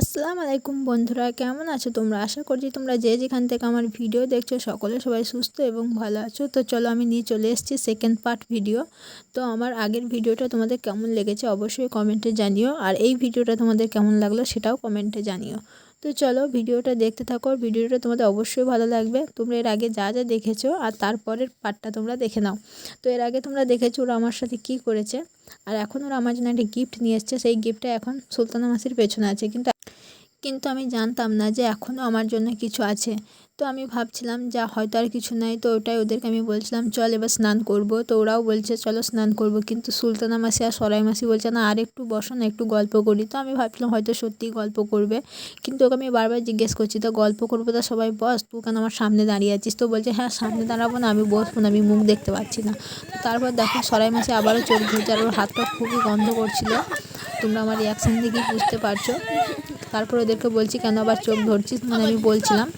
আসসালামু আলাইকুম বন্ধুরা, কেমন আছো তোমরা? আশা করছি তোমরা যে যেখান থেকে আমার ভিডিও দেখছ সকলে সবাই সুস্থ এবং ভালো আছো। তো চলো আমি নিয়ে চলে এসেছি সেকেন্ড পার্ট ভিডিও তো আমার আগের ভিডিওটা তোমাদের কেমন লেগেছে অবশ্যই কমেন্টে জানিও, আর এই ভিডিওটা তোমাদের কেমন লাগল সেটাও কমেন্টে জানিও। তো চলো ভিডিওটা দেখতে থাকো ভিডিওটা তোমাদের অবশ্যই ভালো লাগবে। তোমরা এর আগে যা যা দেখেছ আর তারপরের পার্টটা তোমরা দেখে নাও। তো এর আগে তোমরা দেখেছ ওরা আমার সাথে কি করেছে। আর এখন ওরা আমার জন্য একটা গিফট নিয়ে এসছে। সেই গিফটটা এখন সুলতানা মাসির পেছনে আছে। কিন্তু কিন্তু আমি জানতাম না যে এখনও আমার জন্য কিছু আছে। তো আমি ভাবছিলাম, যা, হয়তো আর কিছু নাই। তো ওটাই ওদেরকে আমি বলছিলাম, চল এবার স্নান করব। তো ওরাও বলছে, চলো স্নান করব। কিন্তু সুলতানা মাসি আর সরাই মাসি বলছে, না, আর একটু বসো, না, একটু গল্প করি। তো আমি ভাবছিলাম, হয়তো সত্যিই গল্প করবে। কিন্তু ওকে আমি বারবার জিজ্ঞেস করছি, তো গল্প করব তো সবাই বস, তুই কেন আমার সামনে দাঁড়িয়ে আছিস? তো বলছে হ্যাঁ সামনে দাঁড়াবো না, আমি বসবো না, আমি মুখ দেখতে পাচ্ছি না। তো তারপর দেখো, সরাই মাসি আবারও চোখ ধুচ্ছে আর ওর হাতটা খুবই গন্ধ করছিল। তোমরা আমার রিয়াকশান দেখেই বুঝতে পারছ। তারপর ওদেরকে বলছি কেন আবার চোখ ধরছিস? মানে আমি বলছিলাম।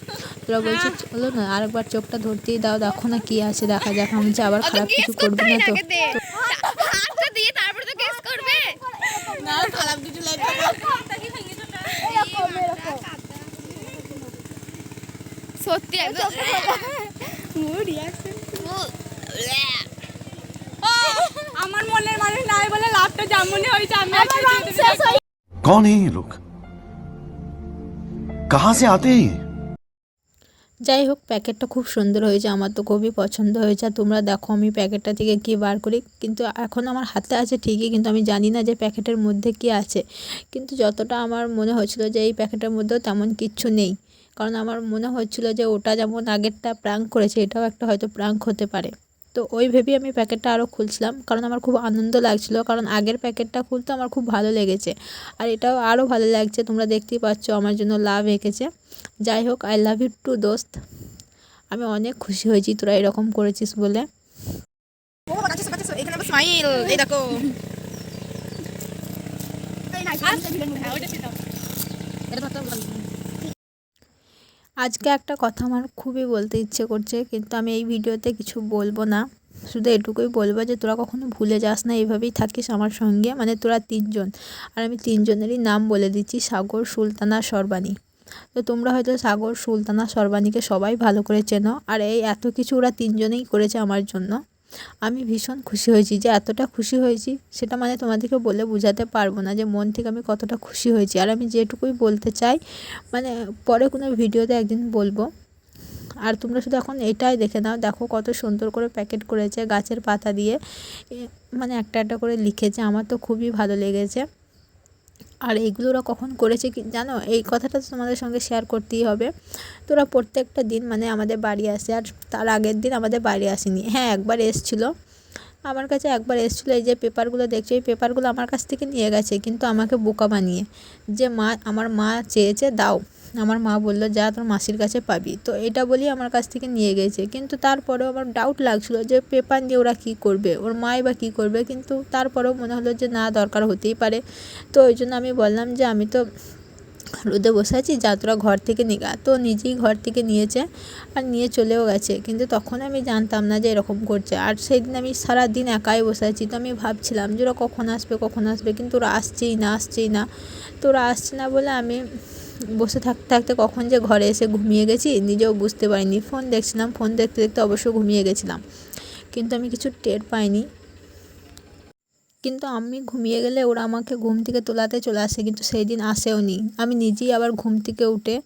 তোরা বলছিস চলো না আরেকবার চোখটা ধরতেই দাও দেখো না কি আছে দেখা যাক। আমি যে আবার খারাপ কিছু করবি না তো। কনে লোক। कहां से आते हैं ये যাই হোক প্যাকেটটা খুব সুন্দর হয়েছে আমার তো খুবই পছন্দ হয়েছে আর তোমরা দেখো আমি প্যাকেটটা থেকে কী বার করি কিন্তু এখন আমার হাতে আছে ঠিকই কিন্তু আমি জানি না যে প্যাকেটের মধ্যে কী আছে কিন্তু যতটা আমার মনে হচ্ছিলো যে এই প্যাকেটের মধ্যেও তেমন কিচ্ছু নেই কারণ আমার মনে হচ্ছিলো যে ওটা যেমন আগেরটা প্রাঙ্ক করেছে এটাও একটা হয়তো প্রাঙ্ক হতে পারে তো ওই ভেবেই আমি প্যাকেটটা আরও খুলছিলাম। কারণ আমার খুব আনন্দ লাগছিল। কারণ আগের প্যাকেটটা খুলতে আমার খুব ভালো লেগেছে। আর এটাও আরও ভালো লাগছে। তোমরা দেখতেই পাচ্ছ আমার জন্য লাভ এঁকেছে। যাই হোক আই লাভ ইউ টু দোস্ত। আমি অনেক খুশি হয়েছি তোরা এরকম করেছিস বলে। এই দেখো। আজকে একটা কথা আমার খুবই বলতে ইচ্ছে করছে, কিন্তু আমি এই ভিডিওতে কিছু বলব না। শুধু এটুকুই বলব যে, তোরা কখনো ভুলে যাস না, এইভাবেই থাকিস আমার সঙ্গে। মানে তোরা তিনজন। আর আমি তিনজনেরই নাম বলে দিচ্ছি, সাগর, সুলতানা, সরবানি। তো তোমরা হয়তো সাগর, সুলতানা, সরবানিকে সবাই ভালো করে চেনো। আর এই এত কিছু ওরা তিনজনেই করেছে আমার জন্য। আমি ভীষণ খুশি হয়েছি যে এতটা খুশি হয়েছি, সেটা মানে তোমাদেরকে বলে বোঝাতে পারব না যে মন থেকে আমি কতটা খুশি হয়েছি। আর আমি যেটুকুই বলতে চাই মানে পরে কোনো ভিডিওতে একদিন বলব। আর তোমরা শুধু এখন এটাই দেখে নাও, দেখো কত সুন্দর করে প্যাকেট করেছে গাছের পাতা দিয়ে। মানে একটা একটা করে লিখেছে, আমার তো খুবই ভালো লেগেছে। আর এইগুলো ওরা কখন করেছে কি জানো? এই কথাটা তো তোমাদের সঙ্গে শেয়ার করতেই হবে। তো ওরা প্রত্যেকটা দিন মানে আমাদের বাড়ি আসে, আর তার আগের দিন আমাদের বাড়ি আসেনি। হ্যাঁ একবার এসছিলো। আমার কাছে একবার এসেছিল, এই যে পেপারগুলো দেখছ, এই পেপারগুলো আমার কাছ থেকে নিয়ে গেছে, কিন্তু আমাকে বোকা বানিয়ে। যে মা, আমার মা চেয়েছে, দাও। আমার মা বলল, যা তোর মাসির কাছে পাবি। তো এটা বলেই আমার কাছ থেকে নিয়ে গেছে। কিন্তু তারপরেও আমার ডাউট লাগছিল যে পেপার নিয়ে ওরা কী করবে, ওর মাই বা কী করবে। কিন্তু তারপরেও মনে হলো যে না, দরকার হতেই পারে। তো ওই জন্য আমি বললাম যে, আমি তো রোদে বসে আছি, যা তোরা ঘর থেকে নিগা তো নিজেই ঘর থেকে নিয়েছে আর নিয়ে চলেও গেছে। কিন্তু তখন আমি জানতাম না যে এরকম করছে। আর সেই দিন আমি সারা দিন একাই বসে আছি। তো আমি ভাবছিলাম যে ওরা কখন আসবে কখন আসবে। কিন্তু ওরা আসছেই না আসছেই না। তো ওরা আসছে না বলে আমি বসে থাকতে থাকতে কখন যে ঘরে এসে ঘুমিয়ে গেছি নিজেও বুঝতে পারিনি। ফোন দেখছিলাম, ফোন দেখতে দেখতে অবশ্য ঘুমিয়ে গেছিলাম। কিন্তু আমি কিছু টের পাইনি। কিন্তু আমি ঘুমিয়ে গেলে ওরা আমাকে ঘুম থেকে তোলাতে চলে আসে, কিন্তু সেই দিন আসেও নি। আমি নিজেই আবার ঘুম থেকে উঠে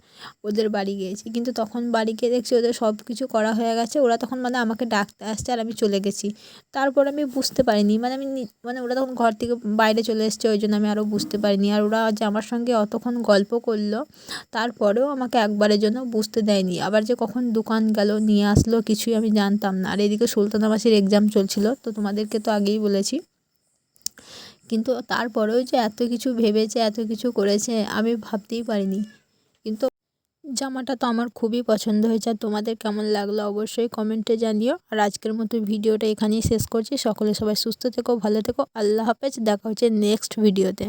ওদের বাড়ি গিয়েছি। কিন্তু তখন বাড়ি গিয়ে দেখছি ওদের সব কিছু করা হয়ে গেছে। ওরা তখন মানে আমাকে ডাকতে আসছে আর আমি চলে গেছি। তারপর আমি বুঝতে পারিনি। মানে আমি মানে ওরা তখন ঘর থেকে বাইরে চলে এসছে, ওই জন্য আমি আরও বুঝতে পারিনি। আর ওরা যে আমার সঙ্গে অতক্ষণ গল্প করল, তারপরেও আমাকে একবারের জন্য বুঝতে দেয়নি। আবার যে কখন দোকান গেল, নিয়ে আসলো, কিছুই আমি জানতাম না। আর এদিকে সুলতানাবাসীর এক্সাম চলছিল, তো তোমাদেরকে তো আগেই বলেছি। কিন্তু তারপরেও যে এত কিছু ভেবেছে, এত কিছু করেছে, আমি ভাবতেই পারিনি। কিন্তু জামাটা তো আমার খুবই পছন্দ হয়েছে। আর তোমাদের কেমন লাগল অবশ্যই কমেন্টে জানিও। আর আজকের মতো ভিডিওটা এখানেই শেষ করছি। সকলে সবাই সুস্থ থেকো, ভালো থেকো। আল্লাহ হাফেজ। দেখা হচ্ছে নেক্সট ভিডিওতে